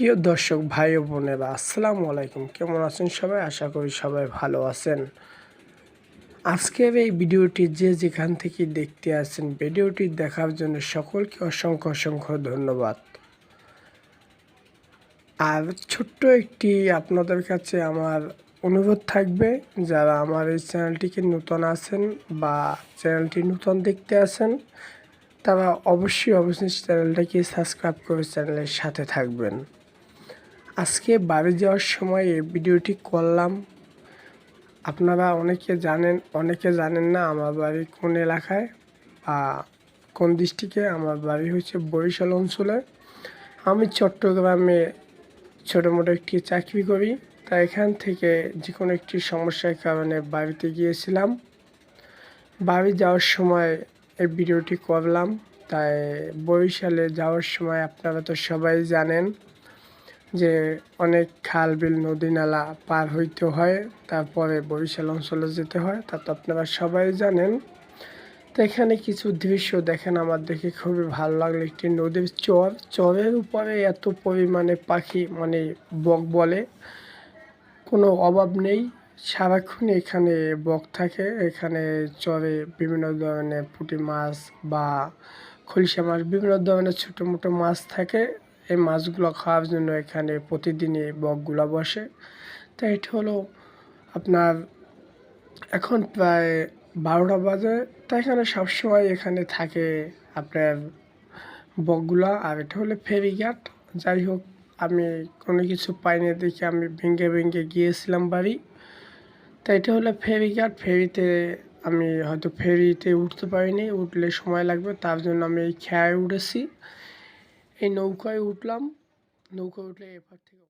প্রিয় দর্শক, ভাই ও বোনেরা, আসসালামু আলাইকুম। কেমন আছেন সবাই? আশা করি সবাই ভালো আছেন। আজকের এই ভিডিওটি যে যেখান থেকে দেখতে আছেন, ভিডিওটি দেখার জন্য সকলকে অসংখ্য অসংখ্য ধন্যবাদ। আর ছোট্ট একটি আপনাদের কাছে আমার অনুরোধ থাকবে, যারা আমার এই চ্যানেলটিকে নতুন আছেন বা চ্যানেলটি নতুন দেখতে আছেন, তারা অবশ্যই অবশ্যই চ্যানেলটাকে সাবস্ক্রাইব করে চ্যানেলের সাথে থাকবেন। আজকে বাড়ি যাওয়ার সময় এই ভিডিওটি করলাম। আপনারা অনেকে জানেন অনেকে জানেন না আমার বাড়ি কোন এলাকায় বা কোন ডিস্ট্রিক্টে। আমার বাড়ি হচ্ছে বরিশাল অঞ্চলে। আমি চট্টগ্রামে ছোটো মোটো একটি চাকরি করি। তাই এখান থেকে যে কোনো একটি সমস্যার কারণে বাড়িতে গিয়েছিলাম। বাড়ি যাওয়ার সময় এই ভিডিওটি করলাম। তাই বরিশালে যাওয়ার সময় আপনারা তো সবাই জানেন যে অনেক খাল, বিল, নদী, নালা পার হইতে হয়, তারপরে বরিশাল অঞ্চলে যেতে হয়। তা তো আপনারা সবাই জানেন। তো এখানে কিছু দৃশ্য দেখেন, আমার দেখে খুবই ভালো লাগল একটি নদীর চর। চরের উপরে এত পরিমাণে পাখি মানে বক বলে। কোনো অভাব নেই। সারাক্ষণ এখানে বক থাকে। এখানে চরে বিভিন্ন ধরনের পুঁটি মাছ বা খলিশা মাছ, বিভিন্ন ধরনের ছোটো মোটো মাছ থাকে। এই মাছগুলো খাওয়ার জন্য এখানে প্রতিদিনই বকগুলো বসে। তো এটা হলো আপনার এখন প্রায় বারোটা বাজে। তো এখানে সবসময় এখানে থাকে আপনার বকগুলা। আর এটা হলো ফেরিঘাট যাই হোক, আমি কোনো কিছু পাইনি দেখে আমি ভেঙে ভেঙে গিয়েছিলাম বাড়ি। তো এটা হলো ফেরিঘাট ফেরিতে আমি হয়তো ফেরিতে উঠতে পারিনি। উঠলে সময় লাগবে, তার জন্য আমি এই খেয়ায় উঠেছি। এই নৌকায় উঠলাম নৌকায় উঠলে এপার থেকে